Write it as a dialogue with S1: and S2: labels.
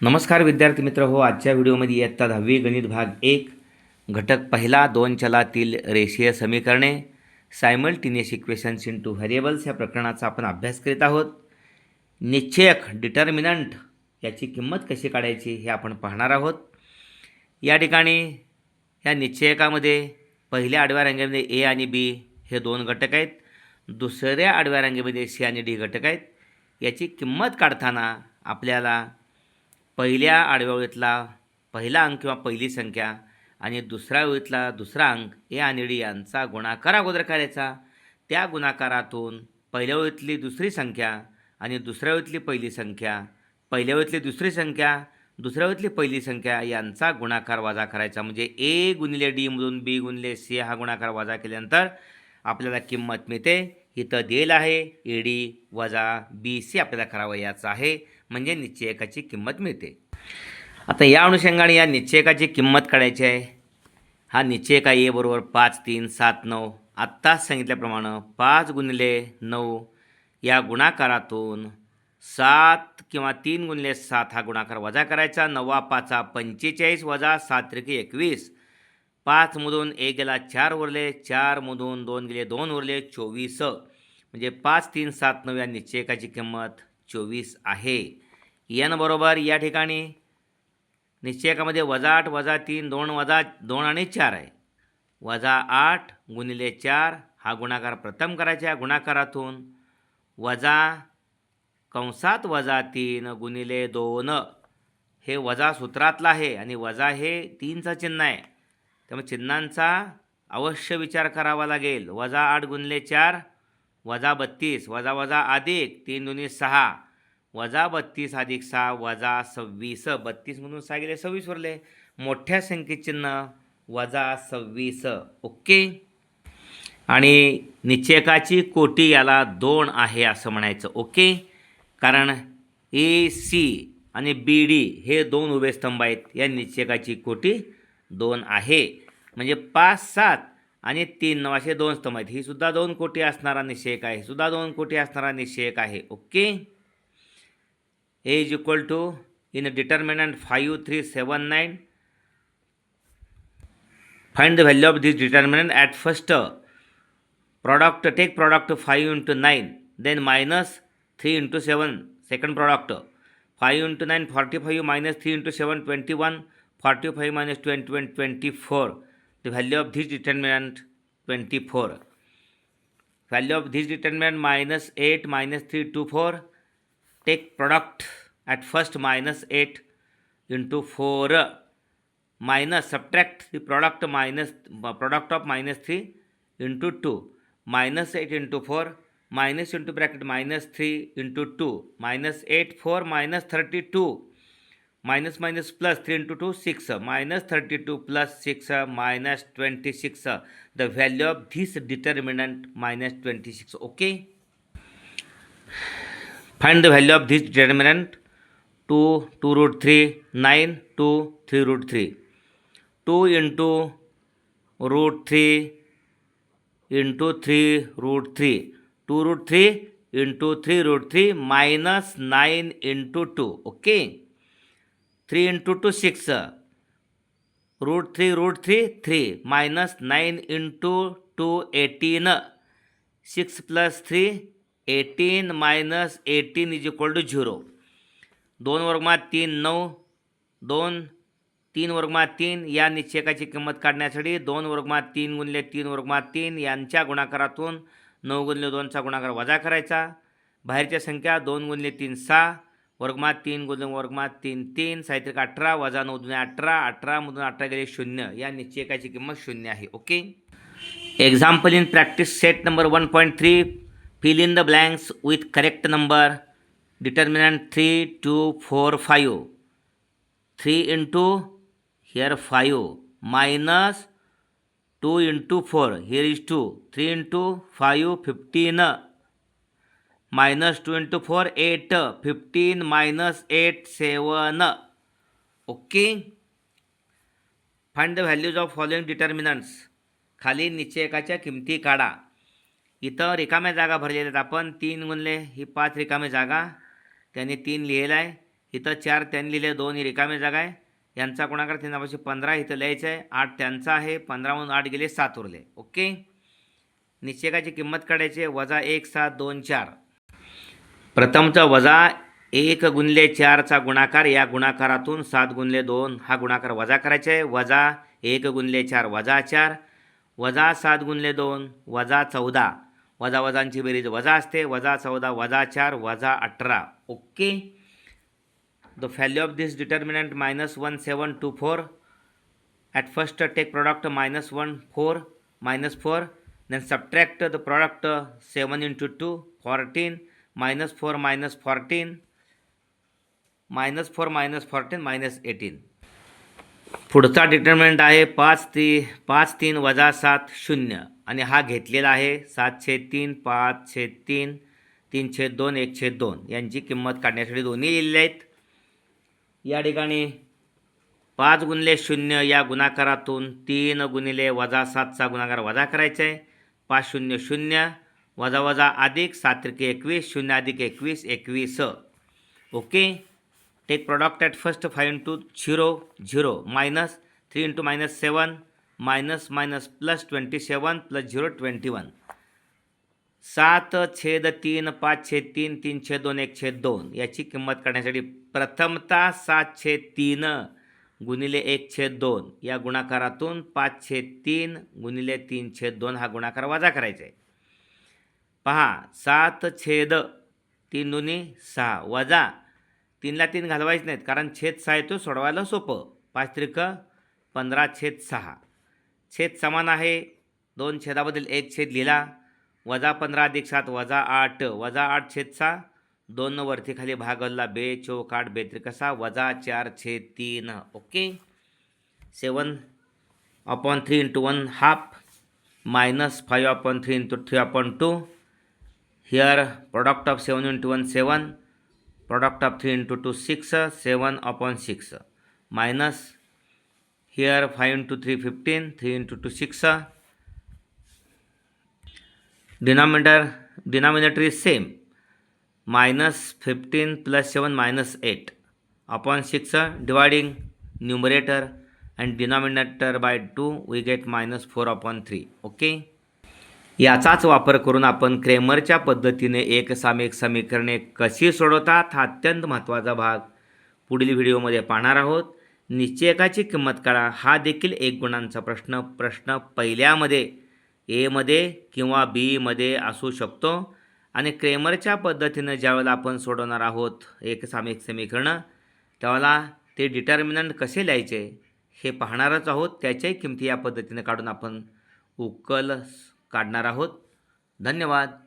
S1: नमस्कार विद्यार्थी मित्र हो आजच्या व्हिडिओमध्ये इयत्ता दहावी गणित भाग एक घटक पहिला दोन चलातील रेषीय समीकरणे simultaneous equations in two variables या प्रकरणाचा आपण अभ्यास करीत आहोत. निश्चयक डिटर्मिनंट याची किंमत कशी काढायची हे आपण पाहणार आहोत. या ठिकाणी या निश्चयकामध्ये पहिल्या आडव्या रांगेमध्ये ए आणि बी हे दोन घटक आहेत. दुसऱ्या आडव्या रांगेमध्ये सी आणि डी घटक आहेत. याची किंमत काढताना आपल्याला पहिल्या आडव्या ओळीतला पहिला अंक किंवा पहिली संख्या आणि दुसऱ्या ओळीतला दुसरा अंक ए आणि डी यांचा गुणाकार अगोदर करायचा. त्या गुणाकारातून पहिल्या ओळीतली दुसरी संख्या आणि दुसऱ्या ओळीतली पहिली संख्या पहिल्या ओळीतली दुसरी संख्या दुसऱ्या ओळीतली पहिली संख्या यांचा गुणाकार वजा करायचा. म्हणजे ए गुणिले डीमधून बी गुणिले सी हा गुणाकार वजा केल्यानंतर आपल्याला किंमत मिळते. इथं दिलेलं आहे ए डी वजा बी सी आपल्याला करावयाचं आहे. म्हणजे निश्चयकाची किंमत मिळते. आता या अनुषंगाने या निश्चयकाची किंमत काढायची आहे. हा निश्चयका ए बरोबर पाच तीन सात नऊ आत्ताच सांगितल्याप्रमाणे पाच गुणिले नऊ या गुणाकारातून सात किंवा तीन गुणिले सात हा गुणाकार वजा करायचा. नवा पाचा पंचेचाळीस वजा सात त्रिके एकवीस. पाचमधून एक गेला चार उरले चारमधून दोन गेले दोन उरले चोवीस. म्हणजे पाच तीन सात नऊ या निश्चयकाची किंमत चोवीस आहे. एन बरोबर या ठिकाणी. निश्चयकामध्ये वजा आठ वजा तीन दोन वजा दोन आणि चार आहे. वजा आठ गुणिले चार हा गुणाकार प्रथम करायचा गुणाकारातून. वजा कंसात वजा तीन गुणिले दोन. हे वजा सूत्रातलं आहे आणि वजा हे तीनचं चिन्ह आहे. त्यामुळे चिन्हांचा अवश्य विचार करावा लागेल. वजा आठ गुणिले चार वजा बत्तीस वजा वजा अधिक तीन दोन्ही सहा. वजा बत्तीस अधिक सहा वजा सव्वीस. बत्तीसमधून सहा गेले सव्वीस उरले. मोठ्या संख्येत चिन्ह वजा सव्वीस. ओके? आणि निश्चयकाची कोटी याला दोन आहे असं म्हणायचं. ओके? कारण ए सी आणि बी डी हे दोन उभे स्तंभ आहेत. या निश्चयकाची कोटी दोन आहे. म्हणजे पाच सात आणि तीन नवाशे दोन स्तंभ आहेत. ही सुद्धा दोन कोटी असणारा निषेक आहे. सुद्धा दोन कोटी असणारा निषेक आहे. Okay? A is equal to in determinant five three seven nine find the value of this determinant at first product take product five into nine then minus three into seven second product five into nine forty five minus three into seven twenty one forty five minus twenty one twenty four the value of this determinant 24 value of this determinant minus 8 minus 3 to 4 take product at first minus 8 into 4 minus subtract the product minus product of minus 3 into 2 minus 8 into 4 minus into bracket minus 3 into 2 minus 8 4 minus 32 minus minus plus three into two six minus thirty two plus six minus twenty six the value of this determinant minus twenty six okay find the value of this determinant two two root three nine two three root three two into root three into three root three two root three into three root three minus nine into two okay three into two six. Root three root three three. Minus nine into two eighteen. Six plus three eighteen. Minus eighteen is equal to zero दोन वर्गमात तीन नऊ. दोन तीन वर्गमात तीन. या निश्चयकाची किंमत काढण्यासाठी दोन वर्गमात तीन गुणले तीन वर्गमात तीन यांच्या गुणाकारातून नऊ गुणले दोनचा गुणाकार वजा करायचा. बाहेरच्या संख्या दोन गुणले तीन सहा. वर्गमात तीन गुणधम वर्गमात तीन तीन साहित्यिक अठरा वजा नऊ दोन अठरा अठरामधून अठरा गेले शून्य. या निश्चयकाची किंमत शून्य आहे okay? Example in practice set number one point three fill in the blanks with correct number determinant three two four five three into here five minus two into four here is two three into five fifteen minus twenty four eight fifteen minus eight seven. Okay? Find the values of following determinants खाली निश्चयकाच्या किमती काढा. इथं रिकाम्या जागा भरलेल्या आहेत. आपण तीन गुणले ही पाच रिकाम्या जागा. त्यांनी तीन लिहिलं आहे इथं चार त्यांनी लिहिले दोन ही रिकाम्या जागा आहे. यांचा कोणाकडे तीन पंधरा इथं लिहायचं आहे आठ त्यांचा आहे. पंधरामधून आठ गेले सात उरले. ओके? निश्चयकाची किंमत काढायची आहे वजा एक सात दोन चार. प्रथमचा वजा एक गुणले चारचा गुणाकार या गुणाकारातून सात गुणले दोन हा गुणाकार वजा करायचा आहे. वजा एक गुणले चार वजा चार वजा सात गुणले दोन वजा चौदा. वजा वजांची बेरीज वजा असते. वजा चौदा वजा चार वजा अठरा. Okay? The value of this determinant minus one seven two four at first take product minus one four minus four then subtract the product seven into two fourteen minus four minus fourteen minus four minus fourteen minus eighteen. पुढचा determinant आहे पाच ती पाच तीन वजा सात शून्य. आणि हा घेतलेला आहे सात तीन पाच छेद तीन तीन छेद दोन एक छेद दोन. यांची किंमत काढण्यासाठी दोन्ही लिहिलेले आहेत. या ठिकाणी पाच गुणले शून्य या गुणाकारातून तीन गुणिले वजा सातचा गुणाकार वजा करायचा आहे. पाच शून्य शून्य. वजा वजा अधिक सात त्रिके एकवीस शून्य अधिक एकवीस एकवीस okay? Take product at first five into zero zero minus three into minus seven minus minus plus twenty seven plus zero twenty one सात छेद तीन पाच छेद तीन तीन छेद दोन एक छेद दोन. याची किंमत काढण्यासाठी प्रथमतः सात छेद तीन गुणिले एक छेद दोन. या गुणाकारातून पाच छेद तीन गुणिले तीन छेद दोन हा गुणाकार वजा करायचा आहे. पहा सात छेद तीन दोन्ही सहा. वजा तीनला तीन घालवायचे नाहीत कारण छेद सहा येतो सोडवायला सोपं. पाच त्रिक पंधरा छेद सहा. छेद समान आहे दोन छेदाबद्दल एक छेद लिहिला. वजा पंधरा अधिक सात वजा आठ. वजा आठ छेद सहा दोन वरती खाली भागवला बे चौक आठ बेत्रिक सहा वजा चार छेद तीन. Okay? Seven upon three into one half minus five upon three into three upon two. here product of 7 into 1 7 product of 3 into 2 6 7 upon 6 minus. Here 5 into 3 15 3 into 2 6 denominator denominator is same. Minus 15 plus 7 minus 8 upon 6 dividing numerator and denominator by 2 we get minus 4 upon 3 okay? याचाच वापर करून आपण क्रेमरच्या पद्धतीने एक सामिक समीकरणे कशी सोडवतात हा अत्यंत महत्त्वाचा भाग. पुढील व्हिडिओमध्ये पाहणार आहोत. निश्चयकाची किंमत काढा. हा देखील एक गुणांचा प्रश्न. प्रश्न पहिल्यामध्ये एमध्ये किंवा बीमध्ये असू शकतो. आणि क्रेमरच्या पद्धतीनं ज्यावेळेला आपण सोडवणार आहोत एक सामिक समीकरणं त्यावेळेला ते डिटर्मिनंट कसे लिहायचे हे पाहणारच आहोत. त्याच्याही किमती या पद्धतीने काढून आपण उकल काढणार आहोत. धन्यवाद.